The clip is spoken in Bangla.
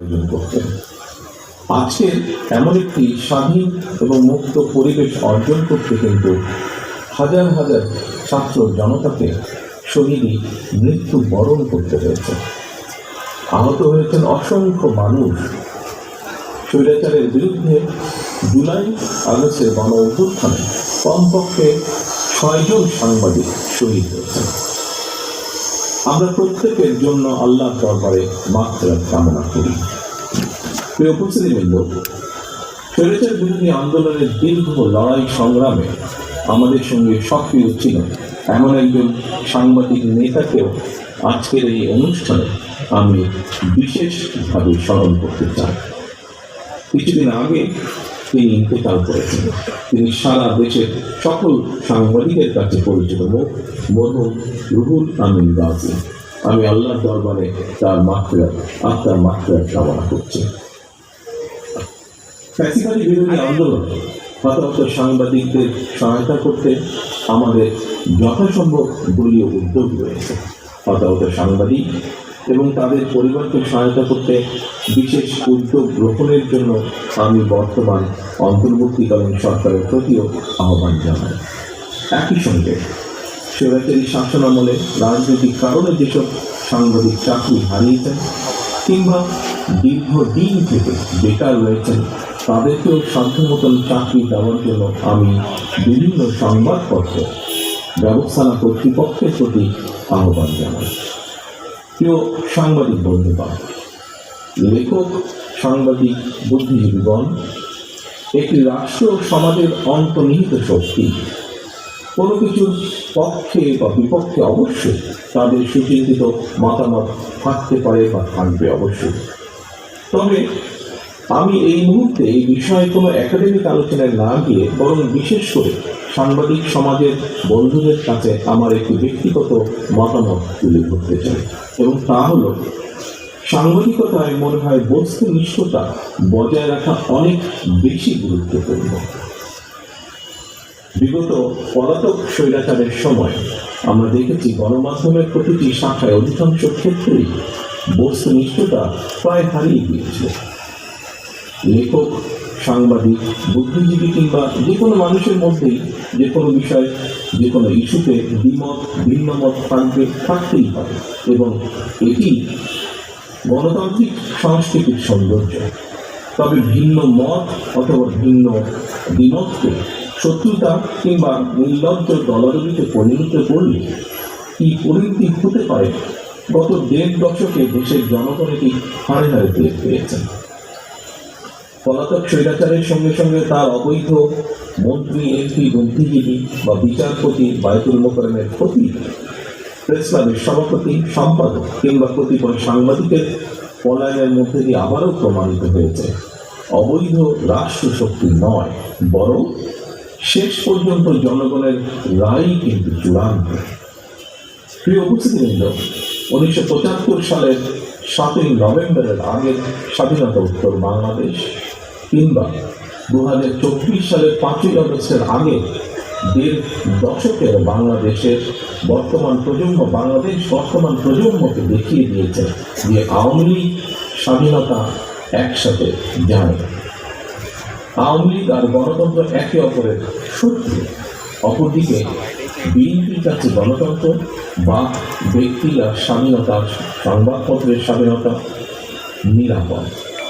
আয়োজন করতেন আজকের এমন একটি স্বাধীন এবং মুক্ত পরিবেশ অর্জন করতে কিন্তু হাজার হাজার ছাত্র জনতাকে শহীদই মৃত্যু বরণ করতে হয়েছে। আহত হয়েছেন অসংখ্য মানুষ। স্বৈরাচারের বিরুদ্ধে জুলাই আগস্টের গণ অভ্যুত্থানে কমপক্ষে ছয়জন সাংবাদিক শহীদ হয়েছেন। আমরা প্রত্যেকের জন্য আল্লাহ দরবারে মাত্রা কামনা করি। প্রিয় উপস্থিতিবৃন্দ বিরোধী আন্দোলনের দীর্ঘ লড়াই সংগ্রামে আমাদের সঙ্গে সক্রিয় ছিল এমন একজন সাংবাদিক নেতাকেও আজকের এই অনুষ্ঠানে আমি বিশেষভাবে স্মরণ করতে চাই। কিছুদিন আগে তিনি ইন্তেকাল করেছেন? তিনি সারা দেশের সকল সাংবাদিকের কাছে পরিচিত মুখ মরহুম রুহুল আমিন গাজী আমি আল্লাহর দরবারে তার মাত্রা আত্মার মাত্রা কামনা করছি। বিরোধী আন্দোলনে, হতাহত সাংবাদিকদের সহায়তা করতে আমাদের যথাসম্ভব দলীয় উদ্যোগ রয়েছে। হতাহত সাংবাদিক এবং তাদের পরিবারকে সহায়তা করতে বিশেষ উদ্যোগ গ্রহণের জন্য আমি বর্তমান অন্তর্বর্তীকালীন সরকারের প্রতিও আহ্বান জানাই। একই সঙ্গে স্বৈরাচারী শাসন আমলে রাজনৈতিক কারণে যেসব সাংবাদিক চাকরি হারিয়েছেন কিংবা দীর্ঘদিন থেকে বেকার রয়েছেন, তাদেরকেও সাধ্য মতন চাকরি দেওয়ার জন্য আমি বিভিন্ন সংবাদপত্র ব্যবস্থানা কর্তৃপক্ষের প্রতি আহ্বান জানাই। প্রিয় সাংবাদিক বন্ধুগণ লেখক, সাংবাদিক, বুদ্ধিজীবীগণ, একটি রাষ্ট্র সমাজের অন্তর্নিহিত শক্তি। কোনো কিছুর পক্ষে বা বিপক্ষে অবশ্যই তাদের সুচিন্তিত মতামত থাকতে পারে বা থাকবে অবশ্যই। তবে আমি এই মুহূর্তে এই বিষয়ে কোনো একাডেমিক আলোচনায় না গিয়ে বরং বিশেষ করে সাংবাদিক সমাজের বন্ধুদের কাছে আমার একটি ব্যক্তিগত মতামত তুলে ধরতে চাই। এবং তা হল, সাংবাদিকতায় মনে হয় বস্তুনিষ্ঠতা বজায় রাখা অনেক বেশি গুরুত্বপূর্ণ। বিগত পলাতক স্বৈরাচারের সময় আমরা দেখেছি গণমাধ্যমের প্রতিটি শাখায় অধিকাংশ ক্ষেত্রেই বস্তুনিষ্ঠতা প্রায় হারিয়ে গিয়েছিল। লেখক, সাংবাদিক, বুদ্ধিজীবী কিংবা যে কোনো মানুষের মধ্যেই যে কোনো বিষয়, যে কোনো ইস্যুতে দ্বিমত ভিন্ন মত থাকবে, থাকতেই পারে এবং এটি গণতান্ত্রিক সংস্কৃতির সৌন্দর্য। তবে ভিন্ন মত অথবা ভিন্ন দ্বিমতকে শত্রুতা কিংবা নির্লজ্জ দলাদলিতে পরিণত করলে কি পরিণতি হতে পারে, গত দেড় দশকে দেশের জনগণ এটি হারে হারে পেয়েছেন। পলাতক স্বৈরাচারের সঙ্গে সঙ্গে তার অবৈধ মন্ত্রী, এমপি, বুদ্ধিজীবী বা বিচারপতি বায়তুল মোকরমের ক্ষতি, প্রেস ক্লাবের সভাপতি, সম্পাদক কিংবা কতিপয় সাংবাদিকের পলায়নের মধ্যে দিয়ে আবারও প্রমাণিত হয়েছে। অবৈধ রাষ্ট্র শক্তি নয়, বরং শেষ পর্যন্ত জনগণের রায় কিন্তু চূড়ান্ত। প্রিয় উপস্থিতিবৃন্দ, উনিশশো পঁচাত্তর সালের সাতই নভেম্বরের আগের স্বাধীনতা উত্তর বাংলাদেশ কিংবা দু হাজার চব্বিশ সালের পাঁচই আগস্টের আগে দেড় দশকের বাংলাদেশের বর্তমান প্রজন্ম, বাংলাদেশ বর্তমান প্রজন্মকে দেখিয়ে দিয়েছে যে আওয়ামী লীগ স্বাধীনতা একসাথে যায়। আওয়ামী লীগ আর গণতন্ত্র একে অপরের শত্রু। অপরদিকে বিএনপির কাছে গণতন্ত্র বা ব্যক্তি আর স্বাধীনতা সংবাদপত্রের স্বাধীনতা নিরাপদ।